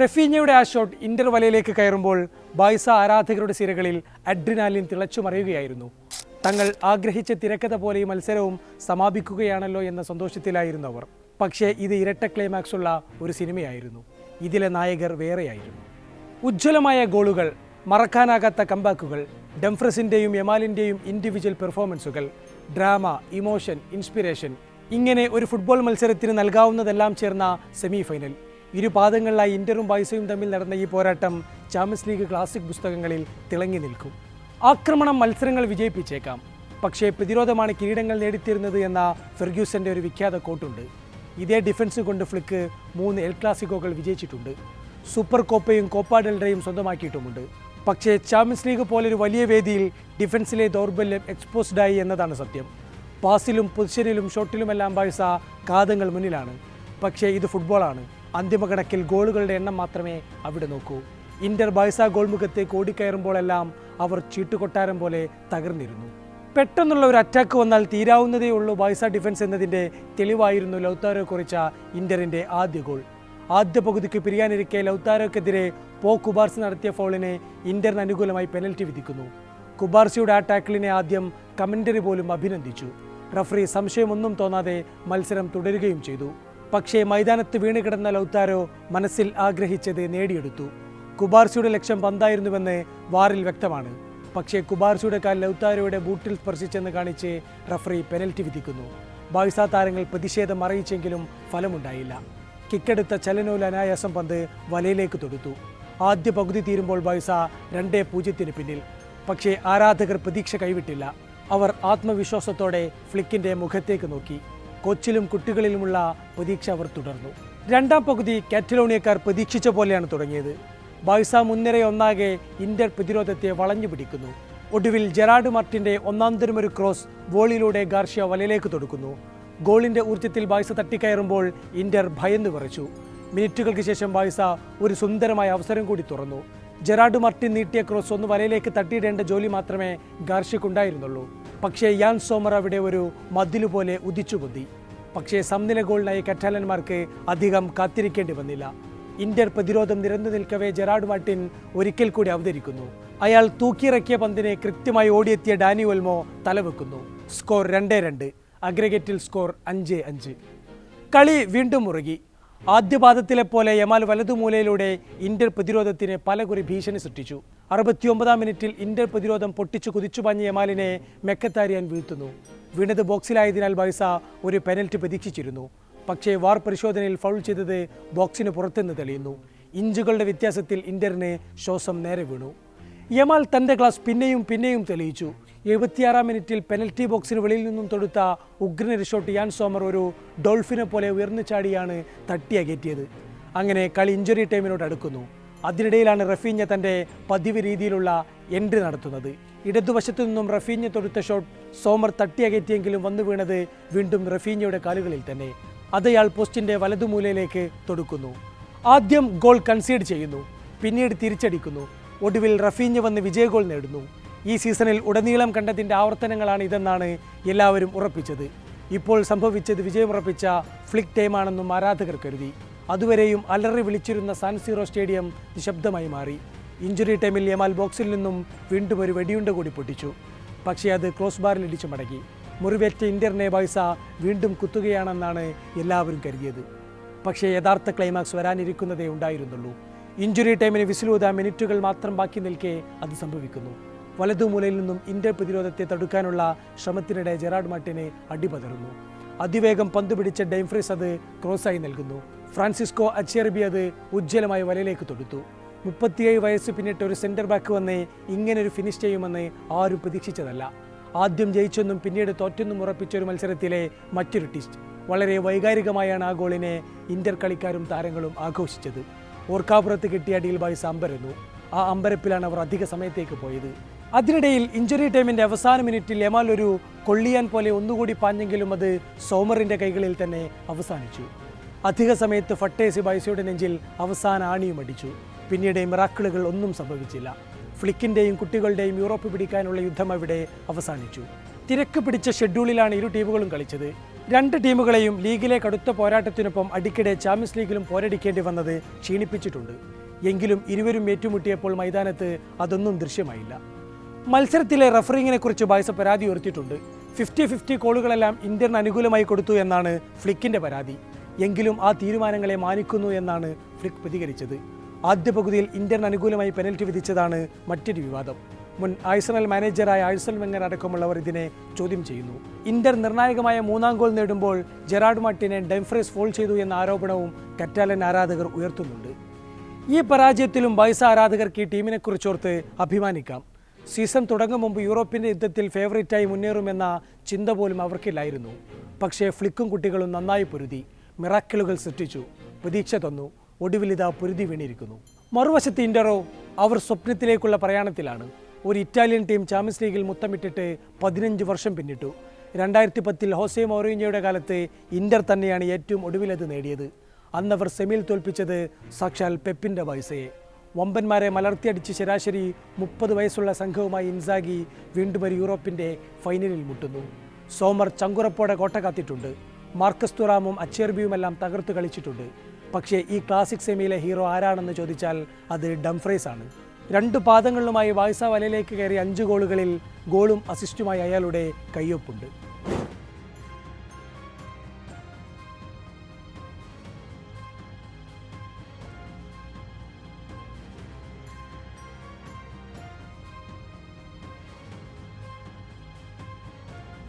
റഫീഞ്ഞയുടെ ആ shot Inter വലയിലേക്ക് കയറുമ്പോൾ ബൈസ ആരാധകരുടെ സിരകളിൽ അഡ്രിനാലിൻ തിളച്ചു മറിയുകയായിരുന്നു. തങ്ങൾ ആഗ്രഹിച്ച തിരക്കഥ പോലെ ഈ മത്സരവും സമാപിക്കുകയാണല്ലോ എന്ന സന്തോഷത്തിലായിരുന്നു അവർ. പക്ഷേ ഇത് ഇരട്ട ക്ലൈമാക്സ് ഉള്ള ഒരു സിനിമയായിരുന്നു. ഇതിലെ നായകർ വേറെയായിരുന്നു. ഉജ്ജ്വലമായ ഗോളുകൾ മറക്കാനാകാത്ത കമ്പാക്കുകൾ ഡംഫ്രസിന്റെയും യമാലിന്റെയും ഇൻഡിവിജ്വൽ പെർഫോമൻസുകൾ ഡ്രാമ ഇമോഷൻ ഇൻസ്പിറേഷൻ ഇങ്ങനെ ഒരു ഫുട്ബോൾ മത്സരത്തിന് നൽകാവുന്നതെല്ലാം ചേർന്ന സെമി ഫൈനൽ ഇരു പാദങ്ങളിലായി ഇന്ററും ബൈസയും തമ്മിൽ നടന്ന ഈ പോരാട്ടം ചാമ്പ്യൻസ് ലീഗ് ക്ലാസിക് പുസ്തകങ്ങളിൽ തിളങ്ങി നിൽക്കും. ആക്രമണം മത്സരങ്ങൾ വിജയിപ്പിച്ചേക്കാം. പക്ഷേ പ്രതിരോധമാണ് കിരീടങ്ങൾ നേടിത്തീരുന്നത് എന്ന ഫെർഗ്യൂസന്റെ ഒരു വിഖ്യാത കോട്ടുണ്ട്. ഇതേ ഡിഫൻസ് കൊണ്ട് ഫ്ലിക്ക് മൂന്ന് എൽ ക്ലാസിക്കോകൾ വിജയിച്ചിട്ടുണ്ട്. സൂപ്പർ കോപ്പയും കോപ്പ ഡെൽറയും സ്വന്തമാക്കിയിട്ടുമുണ്ട്. പക്ഷേ ചാമ്പ്യൻസ് ലീഗ് പോലൊരു വലിയ വേദിയിൽ ഡിഫൻസിലെ ദൗർബല്യം എക്സ്പോസ്ഡായി എന്നതാണ് സത്യം. പാസിലും പൊസിഷനിലും ഷോട്ടിലുമെല്ലാം ബാഴ്സ കാതങ്ങൾ മുന്നിലാണ്. പക്ഷേ ഇത് ഫുട്ബോളാണ്. അന്തിമകണക്കിൽ ഗോളുകളുടെ എണ്ണം മാത്രമേ അവിടെ നോക്കൂ. ഇന്റർ ബൈസ ഗോൾമുഖത്തേക്ക് ഓടിക്കയറുമ്പോഴെല്ലാം അവർ ചീട്ടുകൊട്ടാരം പോലെ തകർന്നിരുന്നു. പെട്ടെന്നുള്ള ഒരു അറ്റാക്ക് വന്നാൽ തീരാവുന്നതേ ഉള്ളൂ ബൈസ ഡിഫൻസ് എന്നതിന്റെ തെളിവായിരുന്നു ലൗത്താരോ കുറിച്ച ഇന്ററിന്റെ ആദ്യ ഗോൾ. ആദ്യ പകുതിക്ക് പിരിയാനിരിക്കെ ലൗത്താരോക്കെതിരെ പോ കുബാർസ് നടത്തിയ ഫൗളിനെ ഇന്ററിന് അനുകൂലമായി പെനൽറ്റി വിധിക്കുന്നു. കുബാർസിയുടെ ആ ടാക്കിളിനെ ആദ്യം കമന്ററി പോലും അഭിനന്ദിച്ചു. റഫറി സംശയമൊന്നും തോന്നാതെ മത്സരം തുടരുകയും ചെയ്തു. പക്ഷേ മൈതാനത്ത് വീണ് കിടന്ന ലൗത്താരോ മനസ്സിൽ ആഗ്രഹിച്ചത് നേടിയെടുത്തു. കുബാർസിയുടെ ലക്ഷ്യം പന്തായിരുന്നുവെന്ന് വാറിൽ വ്യക്തമാണ്. പക്ഷേ കുബാർസിയുടെ കാൽ ലൗത്താരോയുടെ ബൂട്ടിൽ സ്പർശിച്ചെന്ന് കാണിച്ച് റഫറി പെനൽറ്റി വിധിക്കുന്നു. ബാഴ്സ താരങ്ങൾ പ്രതിഷേധം അറിയിച്ചെങ്കിലും ഫലമുണ്ടായില്ല. കിക്കെടുത്ത ചലനോല അനായാസം പന്ത് വലയിലേക്ക് തൊടുത്തു. ആദ്യ പകുതി തീരുമ്പോൾ ബാഴ്സ രണ്ടേ പൂജ്യത്തിന് പിന്നിൽ. പക്ഷേ ആരാധകർ പ്രതീക്ഷ കൈവിട്ടില്ല. അവർ ആത്മവിശ്വാസത്തോടെ ഫ്ലിക്കിന്റെ മുഖത്തേക്ക് നോക്കി. കൊച്ചിലും കുട്ടികളിലുമുള്ള പ്രതീക്ഷ അവർ തുടർന്നു. രണ്ടാം പകുതി കാറ്റലോണിയക്കാർ പ്രതീക്ഷിച്ച പോലെയാണ് തുടങ്ങിയത്. ബാഴ്സ മുൻനിര ഒന്നാകെ ഇന്റർ പ്രതിരോധത്തെ വളഞ്ഞു പിടിക്കുന്നു. ഒടുവിൽ ജെറാഡ് മാർട്ടിന്റെ ഒന്നാന്തരം ഒരു ക്രോസ് വോളിലൂടെ ഗാർഷ്യ വലയിലേക്ക് തൊടുക്കുന്നു. ഗോളിന്റെ ഊർജത്തിൽ ബാഴ്സ തട്ടിക്കയറുമ്പോൾ ഇന്റർ ഭയന്നു വിറച്ചു. മിനിറ്റുകൾക്ക് ശേഷം ബാഴ്സ ഒരു സുന്ദരമായ അവസരം കൂടി തുറന്നു. ജെറാഡ് മാർട്ടിൻ നീട്ടിയ ക്രോസ് ഒന്ന് വലയിലേക്ക് തട്ടിയിടേണ്ട ജോലി മാത്രമേ ഗാർഷിക്കുണ്ടായിരുന്നുള്ളൂ. പക്ഷേ യാൻ സോമർ അവിടെ ഒരു മതിലുപോലെ പോലെ പക്ഷേ സമനില ഗോളിനായി കറ്റാലന്മാർക്ക് അധികം കാത്തിരിക്കേണ്ടി വന്നില്ല. ഇന്റർ പ്രതിരോധം നിരന്നു നിൽക്കവേ ജെറാഡ് മാർട്ടിൻ ഒരിക്കൽ കൂടി അവതരിക്കുന്നു. അയാൾ തൂക്കിയിറക്കിയ പന്തിനെ കൃത്യമായി ഓടിയെത്തിയ ഡാനി ഒൽമോ തലവെക്കുന്നു. സ്കോർ രണ്ടേ രണ്ട്. അഗ്രഗേറ്റിൽ സ്കോർ അഞ്ച് അഞ്ച്. കളി വീണ്ടും മുറുകി. ആദ്യ പാദത്തിലെ പോലെ യമാൽ വലതുമൂലയിലൂടെ ഇന്റർ പ്രതിരോധത്തിന് പലകുറി ഭീഷണി സൃഷ്ടിച്ചു. അറുപത്തിയൊമ്പതാം മിനിറ്റിൽ ഇന്റർ പ്രതിരോധം പൊട്ടിച്ചു കുതിച്ചുപാഞ്ഞ യമാലിനെ മെക്കത്താരിയാൻ വീഴ്ത്തുന്നു. വീണത് ബോക്സിലായതിനാൽ ബൈസ ഒരു പെനൽറ്റി പ്രതീക്ഷിച്ചിരുന്നു. പക്ഷേ വാർ പരിശോധനയിൽ ഫൗൾ ചെയ്തത് ബോക്സിന് പുറത്തുനിന്ന് തെളിയുന്നു. ഇഞ്ചുകളുടെ വ്യത്യാസത്തിൽ ഇന്ററിന് ശ്വാസം നേരെ വീണു. യമാൽ തന്റെ ക്ലാസ് പിന്നെയും പിന്നെയും തെളിയിച്ചു. എഴുപത്തിയാറാം മിനിറ്റിൽ പെനൽറ്റി ബോക്സിന് വെളിയിൽ നിന്നും തൊടുത്ത ഉഗ്രൻ റിഷോട്ട് യാൻ സോമർ ഒരു ഡോൾഫിനെ പോലെ ഉയർന്നു ചാടിയാണ് തട്ടിയകറ്റിയത് അങ്ങനെ കളി ഇഞ്ചുറി ടൈമിനോട് അടുക്കുന്നു. അതിനിടയിലാണ് റഫീഞ്ഞ തന്റെ പതിവ് രീതിയിലുള്ള എൻട്രി നടത്തുന്നത്. ഇടതുവശത്തു നിന്നും റഫീഞ്ഞ തൊടുത്ത ഷോട്ട് സോമർ തട്ടിയകറ്റിയെങ്കിലും വന്നു വീണത് വീണ്ടും റഫീഞ്ഞയുടെ കാലുകളിൽ തന്നെ. അതയാൾ പോസ്റ്റിന്റെ വലതുമൂലയിലേക്ക് തൊടുക്കുന്നു. ആദ്യം ഗോൾ കൺസീഡ് ചെയ്യുന്നു. പിന്നീട് തിരിച്ചടിക്കുന്നു. ഒടുവിൽ റഫീഞ്ഞ വന്ന് വിജയഗോൾ നേടുന്നു. ഈ സീസണിൽ ഉടനീളം കണ്ടതിന്റെ ആവർത്തനങ്ങളാണ് ഇതെന്നാണ് എല്ലാവരും ഉറപ്പിച്ചത്. ഇപ്പോൾ സംഭവിച്ചത് വിജയമുറപ്പിച്ച ഫ്ലിക് ടൈമാണെന്നും ആരാധകർ കരുതി. അതുവരെയും അലറി വിളിച്ചിരുന്ന സാൻസീറോ സ്റ്റേഡിയം നിശബ്ദമായി മാറി. ഇഞ്ചുറി ടൈമിൽ യമാൽ ബോക്സിൽ നിന്നും വീണ്ടും ഒരു വെടിയുണ്ട കൂടി പൊട്ടിച്ചു. പക്ഷേ അത് ക്രോസ് ബാറിൽ ഇടിച്ചു മടങ്ങി. മുറിവേറ്റ ഇന്റർനെ ബൈസ വീണ്ടും കുത്തുകയാണെന്നാണ് എല്ലാവരും കരുതിയത്. പക്ഷേ യഥാർത്ഥ ക്ലൈമാക്സ് വരാനിരിക്കുന്നതേ ഉണ്ടായിരുന്നുള്ളൂ. ഇഞ്ചുറി ടൈമിന് വിസിലൂത മിനിറ്റുകൾ മാത്രം ബാക്കി നിൽക്കെ അത് സംഭവിക്കുന്നു. വലതുമൂലയിൽ നിന്നും ഇന്റർ പ്രതിരോധത്തെ തടുക്കാനുള്ള ശ്രമത്തിനിടെ ജെറാഡ് മാർട്ടിനെ അടിപതറുന്നു. അതിവേഗം പന്ത് പിടിച്ച ഡെയിംഫ്രീസ് അത് ക്രോസായി നൽകുന്നു. ഫ്രാൻസിസ്കോ അച്ചെർബി അത് ഉജ്ജ്വലമായി വലയിലേക്ക് തൊടുത്തു. മുപ്പത്തിയേഴ് വയസ്സ് പിന്നിട്ട് ഒരു സെന്റർ ബാക്ക് വന്ന് ഇങ്ങനൊരു ഫിനിഷ് ചെയ്യുമെന്ന് ആരും പ്രതീക്ഷിച്ചതല്ല. ആദ്യം ജയിച്ചെന്നും പിന്നീട് തോറ്റെന്നും ഉറപ്പിച്ച ഒരു മത്സരത്തിലെ മറ്റൊരു ടിസ്റ്റ് വളരെ വൈകാരികമായാണ് ആ ഗോളിനെ ഇന്റർ കളിക്കാരും താരങ്ങളും ആഘോഷിച്ചത്. ഓർക്കാപുറത്ത് കിട്ടിയ ഡീൽ ബായ്സ് അമ്പരന്നു ആ അമ്പരപ്പിലാണ് അവർ അധിക സമയത്തേക്ക് പോയത്. അതിനിടയിൽ ഇഞ്ചുറി ടൈമിന്റെ അവസാന മിനിറ്റിൽ യമാൽ ഒരു കൊള്ളിയാൻ പോലെ ഒന്നുകൂടി പാഞ്ഞെങ്കിലും അത് സോമറിന്റെ കൈകളിൽ തന്നെ അവസാനിച്ചു. അധിക സമയത്ത് ഫട്ടേസി ബൈസയുടെ നെഞ്ചിൽ അവസാന ആണിയും അടിച്ചു. പിന്നീട് മിറാക്കിളുകൾ ഒന്നും സംഭവിച്ചില്ല. ഫ്ലിക്കിന്റെയും കുട്ടികളുടെയും യൂറോപ്പ് പിടിക്കാനുള്ള യുദ്ധം അവിടെ അവസാനിച്ചു. തിരക്ക് പിടിച്ച ഷെഡ്യൂളിലാണ് ഇരു ടീമുകളും കളിച്ചത്. രണ്ട് ടീമുകളെയും ലീഗിലെ കടുത്ത പോരാട്ടത്തിനൊപ്പം അടിക്കിടെ ചാമ്പ്യൻസ് ലീഗിലും പോരടിക്കേണ്ടി വന്നത് ക്ഷീണിപ്പിച്ചിട്ടുണ്ട്. എങ്കിലും ഇരുവരും ഏറ്റുമുട്ടിയപ്പോൾ മൈതാനത്ത് അതൊന്നും ദൃശ്യമായില്ല. മത്സരത്തിലെ റഫറിങ്ങിനെ കുറിച്ച് ബായ്സ പരാതി ഉയർത്തിയിട്ടുണ്ട്. ഫിഫ്റ്റി ഫിഫ്റ്റി കോളുകളെല്ലാം ഇന്ത്യൻ അനുകൂലമായി കൊടുത്തു എന്നാണ് ഫ്ലിക്കിന്റെ പരാതി. എങ്കിലും ആ തീരുമാനങ്ങളെ മാനിക്കുന്നു എന്നാണ് ഫ്ലിക്ക് പ്രതികരിച്ചത്. ആദ്യ പകുതിയിൽ ഇന്ത്യൻ അനുകൂലമായി പെനൽറ്റി വിധിച്ചതാണ് മറ്റൊരു വിവാദം. മുൻ ആഴ്സണൽ മാനേജറായ ആഴ്സൺ വെങ്ങർ അടക്കമുള്ളവർ ഇതിനെ ചോദ്യം ചെയ്യുന്നു. ഇന്റർ നിർണായകമായ മൂന്നാം ഗോൾ നേടുമ്പോൾ ജെറാഡ് മാർട്ടിനെ ഡെംഫ്രേസ് ഫോൾ ചെയ്തു എന്ന ആരോപണവും കറ്റാലൻ ആരാധകർ ഉയർത്തുന്നുണ്ട്. ഈ പരാജയത്തിലും വൈസ് ആരാധകർക്ക് ഈ ടീമിനെ കുറിച്ചോർത്ത് അഭിമാനിക്കാം. സീസൺ തുടങ്ങും മുമ്പ് യൂറോപ്പിന്റെ യുദ്ധത്തിൽ ഫേവറേറ്റായി മുന്നേറുമെന്ന ചിന്ത പോലും അവർക്കില്ലായിരുന്നു. പക്ഷേ ഫ്ലിക്കും കുട്ടികളും നന്നായി പൊരുതി. മിറാക്കിളുകൾ സൃഷ്ടിച്ചു. പ്രതീക്ഷ തന്നു. ഒടുവിലിത പൊരുതി വീണിരിക്കുന്നു. മറുവശത്ത് ഇന്ററോ അവർ സ്വപ്നത്തിലേക്കുള്ള പ്രയാണത്തിലാണ്. ഒരു ഇറ്റാലിയൻ ടീം ചാമ്പ്യൻസ് ലീഗിൽ മുത്തമിട്ടിട്ട് പതിനഞ്ച് വർഷം പിന്നിട്ടു. രണ്ടായിരത്തി പത്തിൽ ഹോസെ മൗറീഞ്ഞയുടെ കാലത്ത് ഇന്റർ തന്നെയാണ് ഏറ്റവും ഒടുവിലത് നേടിയത്. അന്നവർ സെമിയിൽ തോൽപ്പിച്ചത് സാക്ഷാൽ പെപ്പിന്റെ വയസ്സയെ വമ്പന്മാരെ മലർത്തിയടിച്ച് ശരാശരി മുപ്പത് വയസ്സുള്ള സംഘവുമായി ഇൻസാഗി വീണ്ടും ഒരു യൂറോപ്പിന്റെ ഫൈനലിൽ മുട്ടുന്നു. സോമർ ചങ്കുറപ്പോടെ കോട്ട കാത്തിട്ടുണ്ട്. മാർക്കസ് തുറാമും അച്ചേർബിയുമെല്ലാം തകർത്ത് കളിച്ചിട്ടുണ്ട്. പക്ഷേ ഈ ക്ലാസിക് സെമിയിലെ ഹീറോ ആരാണെന്ന് ചോദിച്ചാൽ അത് ഡംഫ്രേസ് ആണ് രണ്ട് പാദങ്ങളിലുമായി വായ്സ വലയിലേക്ക് കയറി അഞ്ച് ഗോളുകളിൽ ഗോളും അസിസ്റ്റുമായി അയാളുടെ കയ്യൊപ്പുണ്ട്.